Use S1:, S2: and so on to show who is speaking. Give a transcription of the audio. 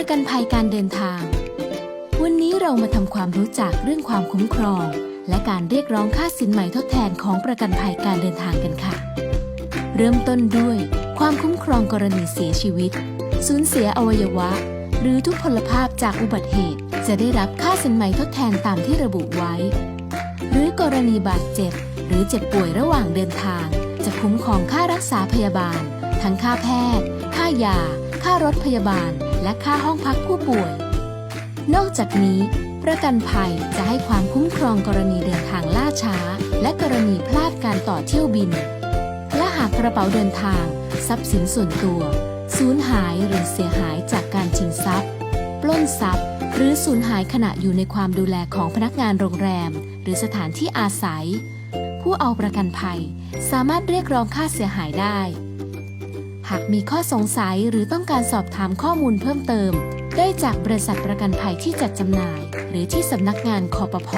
S1: ประกันภัยการเดินทาง วันนี้เรามาทำความรู้จักเรื่องความคุ้มครอง และการเรียกร้องค่าสินใหม่ทดแทนของประกันภัยการเดินทางกันค่ะ เริ่มต้นด้วย ความคุ้มครองกรณีเสียชีวิต สูญเสียอวัยวะ หรือทุพพลภาพจากอุบัติเหตุ จะได้รับค่าสินใหม่ทดแทนตามที่ระบุไว้ หรือกรณีบาดเจ็บ หรือเจ็บป่วยระหว่างเดินทาง จะคุ้มครองค่ารักษาพยาบาล ทั้งค่าแพทย์ ค่ายา ค่ารถพยาบาล และค่าห้องพักผู้ป่วย นอกจากนี้ประกันภัยจะให้ความคุ้มครองกรณีเดินทางล่าช้า และกรณีพลาดการต่อเที่ยวบิน และหากกระเป๋าเดินทาง ทรัพย์สินส่วนตัว สูญหายหรือเสียหายจากการชิงทรัพย์ ปล้นทรัพย์ หรือสูญหายขณะอยู่ในความดูแลของพนักงานโรงแรม หรือสถานที่อาศัย ผู้เอาประกันภัยสามารถเรียกร้องค่าเสียหายได้ หากมีข้อสงสัยหรือต้องการสอบถามข้อมูลเพิ่มเติม ได้จากบริษัทประกันภัยที่จัดจำหน่าย หรือที่สำนักงานคอปพ